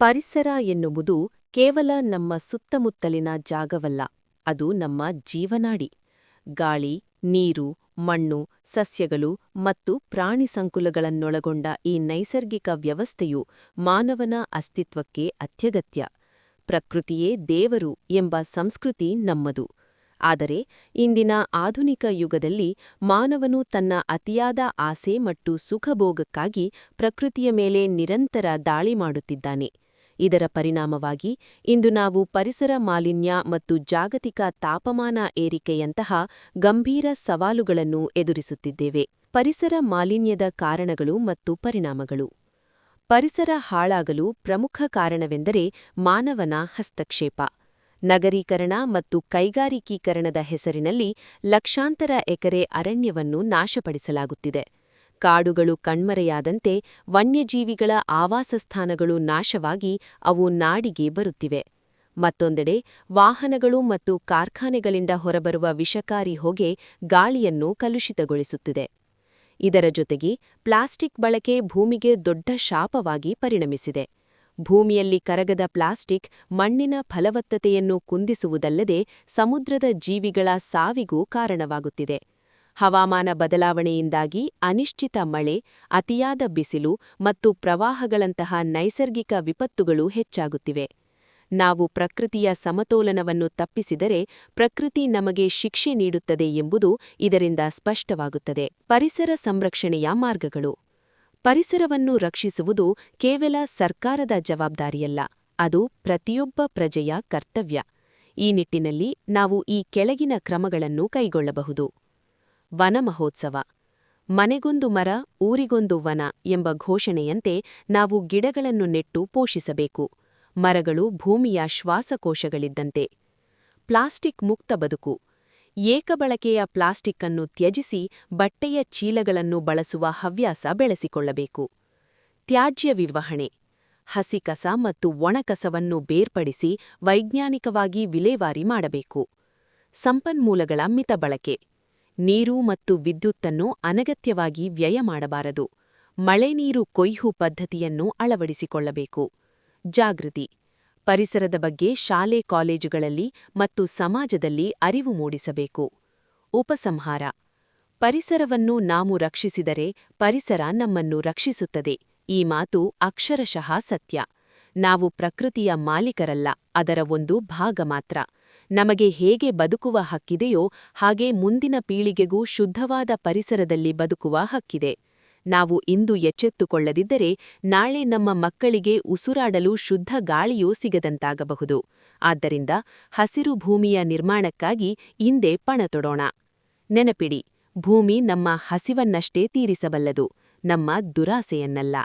ಪರಿಸರ ಎನ್ನುವುದು ಕೇವಲ ನಮ್ಮ ಸುತ್ತಮುತ್ತಲಿನ ಜಾಗವಲ್ಲ, ಅದು ನಮ್ಮ ಜೀವನಾಡಿ. ಗಾಳಿ, ನೀರು, ಮಣ್ಣು, ಸಸ್ಯಗಳು ಮತ್ತು ಪ್ರಾಣಿ ಸಂಕುಲಗಳನ್ನೊಳಗೊಂಡ ಈ ನೈಸರ್ಗಿಕ ವ್ಯವಸ್ಥೆಯು ಮಾನವನ ಅಸ್ತಿತ್ವಕ್ಕೆ ಅತ್ಯಗತ್ಯ. ಪ್ರಕೃತಿಯೇ ದೇವರು ಎಂಬ ಸಂಸ್ಕೃತಿ ನಮ್ಮದು. ಆದರೆ ಇಂದಿನ ಆಧುನಿಕ ಯುಗದಲ್ಲಿ ಮಾನವನು ತನ್ನ ಅತಿಯಾದ ಆಸೆ ಮತ್ತು ಸುಖಭೋಗಕ್ಕಾಗಿ ಪ್ರಕೃತಿಯ ಮೇಲೆ ನಿರಂತರ ದಾಳಿ ಮಾಡುತ್ತಿದ್ದಾನೆ. ಇದರ ಪರಿಣಾಮವಾಗಿ ಇಂದು ನಾವು ಪರಿಸರ ಮಾಲಿನ್ಯ ಮತ್ತು ಜಾಗತಿಕ ತಾಪಮಾನ ಏರಿಕೆಯಂತಹ ಗಂಭೀರ ಸವಾಲುಗಳನ್ನು ಎದುರಿಸುತ್ತಿದ್ದೇವೆ. ಪರಿಸರ ಮಾಲಿನ್ಯದ ಕಾರಣಗಳು ಮತ್ತು ಪರಿಣಾಮಗಳು. ಪರಿಸರ ಹಾಳಾಗಲು ಪ್ರಮುಖ ಕಾರಣವೆಂದರೆ ಮಾನವನ ಹಸ್ತಕ್ಷೇಪ. ನಗರೀಕರಣ ಮತ್ತು ಕೈಗಾರಿಕೀಕರಣದ ಹೆಸರಿನಲ್ಲಿ ಲಕ್ಷಾಂತರ ಎಕರೆ ಅರಣ್ಯವನ್ನು ನಾಶಪಡಿಸಲಾಗುತ್ತಿದೆ. ಕಾಡುಗಳು ಕಣ್ಮರೆಯಾದಂತೆ ವನ್ಯಜೀವಿಗಳ ಆವಾಸಸ್ಥಾನಗಳು ನಾಶವಾಗಿ ಅವು ನಾಡಿಗೆ ಬರುತ್ತಿವೆ. ಮತ್ತೊಂದೆಡೆ, ವಾಹನಗಳು ಮತ್ತು ಕಾರ್ಖಾನೆಗಳಿಂದ ಹೊರಬರುವ ವಿಷಕಾರಿ ಹೊಗೆ ಗಾಳಿಯನ್ನು ಕಲುಷಿತಗೊಳಿಸುತ್ತಿದೆ. ಇದರ ಜೊತೆಗೆ ಪ್ಲಾಸ್ಟಿಕ್ ಬಳಕೆ ಭೂಮಿಗೆ ದೊಡ್ಡ ಶಾಪವಾಗಿ ಪರಿಣಮಿಸಿದೆ. ಭೂಮಿಯಲ್ಲಿ ಕರಗದ ಪ್ಲಾಸ್ಟಿಕ್ ಮಣ್ಣಿನ ಫಲವತ್ತತೆಯನ್ನು ಕುಂದಿಸುವುದಲ್ಲದೆ ಸಮುದ್ರದ ಜೀವಿಗಳ ಸಾವಿಗೂ ಕಾರಣವಾಗುತ್ತಿದೆ. ಹವಾಮಾನ ಬದಲಾವಣೆಯಿಂದಾಗಿ ಅನಿಶ್ಚಿತ ಮಳೆ, ಅತಿಯಾದ ಬಿಸಿಲು ಮತ್ತು ಪ್ರವಾಹಗಳಂತಹ ನೈಸರ್ಗಿಕ ವಿಪತ್ತುಗಳು ಹೆಚ್ಚಾಗುತ್ತಿವೆ. ನಾವು ಪ್ರಕೃತಿಯ ಸಮತೋಲನವನ್ನು ತಪ್ಪಿಸಿದರೆ ಪ್ರಕೃತಿ ನಮಗೆ ಶಿಕ್ಷೆ ನೀಡುತ್ತದೆ ಎಂಬುದು ಇದರಿಂದ ಸ್ಪಷ್ಟವಾಗುತ್ತದೆ. ಪರಿಸರ ಸಂರಕ್ಷಣೆಯ ಮಾರ್ಗಗಳು. ಪರಿಸರವನ್ನು ರಕ್ಷಿಸುವುದು ಕೇವಲ ಸರ್ಕಾರದ ಜವಾಬ್ದಾರಿಯಲ್ಲ, ಅದು ಪ್ರತಿಯೊಬ್ಬ ಪ್ರಜೆಯ ಕರ್ತವ್ಯ. ಈ ನಿಟ್ಟಿನಲ್ಲಿ ನಾವು ಈ ಕೆಳಗಿನ ಕ್ರಮಗಳನ್ನು ಕೈಗೊಳ್ಳಬಹುದು. ವನ ಮಹೋತ್ಸವ ಮನೆಗೊಂದು ಮರ, ಊರಿಗೊಂದು ವನ ಎಂಬ ಘೋಷಣೆಯಂತೆ ನಾವು ಗಿಡಗಳನ್ನು ನೆಟ್ಟು ಪೋಷಿಸಬೇಕು. ಮರಗಳು ಭೂಮಿಯ ಶ್ವಾಸಕೋಶಗಳಿದ್ದಂತೆ. ಪ್ಲಾಸ್ಟಿಕ್ ಮುಕ್ತ ಬದುಕು. ಏಕಬಳಕೆಯ ಪ್ಲಾಸ್ಟಿಕ್ ಅನ್ನು ತ್ಯಜಿಸಿ ಬಟ್ಟೆಯ ಚೀಲಗಳನ್ನು ಬಳಸುವ ಹವ್ಯಾಸ ಬೆಳೆಸಿಕೊಳ್ಳಬೇಕು. ತ್ಯಾಜ್ಯ ವಿವಹಣೆ ಹಸಿ ಕಸ ಮತ್ತು ಒಣಕಸವನ್ನು ಬೇರ್ಪಡಿಸಿ ವೈಜ್ಞಾನಿಕವಾಗಿ ವಿಲೇವಾರಿ ಮಾಡಬೇಕು. ಸಂಪನ್ಮೂಲಗಳ ಮಿತ ಬಳಕೆ ನೀರು ಮತ್ತು ವಿದ್ಯುತ್ತನ್ನು ಅನಗತ್ಯವಾಗಿ ವ್ಯಯ ಮಾಡಬಾರದು. ಮಳೆ ನೀರು ಕೊಯ್ಹು ಪದ್ಧತಿಯನ್ನು ಅಳವಡಿಸಿಕೊಳ್ಳಬೇಕು. ಜಾಗೃತಿ. ಪರಿಸರದ ಬಗ್ಗೆ ಶಾಲೆ, ಕಾಲೇಜುಗಳಲ್ಲಿ ಮತ್ತು ಸಮಾಜದಲ್ಲಿ ಅರಿವು ಮೂಡಿಸಬೇಕು. ಉಪಸಂಹಾರ. ಪರಿಸರವನ್ನು ನಾವು ರಕ್ಷಿಸಿದರೆ ಪರಿಸರ ನಮ್ಮನ್ನು ರಕ್ಷಿಸುತ್ತದೆ. ಈ ಮಾತು ಅಕ್ಷರಶಃ ಸತ್ಯ. ನಾವು ಪ್ರಕೃತಿಯ ಮಾಲೀಕರಲ್ಲ, ಅದರ ಒಂದು ಭಾಗ ಮಾತ್ರ. ನಮಗೆ ಹೇಗೆ ಬದುಕುವ ಹಕ್ಕಿದೆಯೋ ಹಾಗೆ ಮುಂದಿನ ಪೀಳಿಗೆಗೂ ಶುದ್ಧವಾದ ಪರಿಸರದಲ್ಲಿ ಬದುಕುವ ಹಕ್ಕಿದೆ. ನಾವು ಇಂದು ಎಚ್ಚೆತ್ತುಕೊಳ್ಳದಿದ್ದರೆ ನಾಳೆ ನಮ್ಮ ಮಕ್ಕಳಿಗೆ ಉಸುರಾಡಲು ಶುದ್ಧ ಗಾಳಿಯೂ ಸಿಗದಂತಾಗಬಹುದು. ಆದ್ದರಿಂದ ಹಸಿರು ಭೂಮಿಯ ನಿರ್ಮಾಣಕ್ಕಾಗಿ ಇಂದೇ ಪಣ ತೊಡೋಣ. ನೆನಪಿಡಿ, ಭೂಮಿ ನಮ್ಮ ಹಸಿವನ್ನಷ್ಟೇ ತೀರಿಸಬಲ್ಲದು, ನಮ್ಮ ದುರಾಸೆಯನ್ನಲ್ಲ.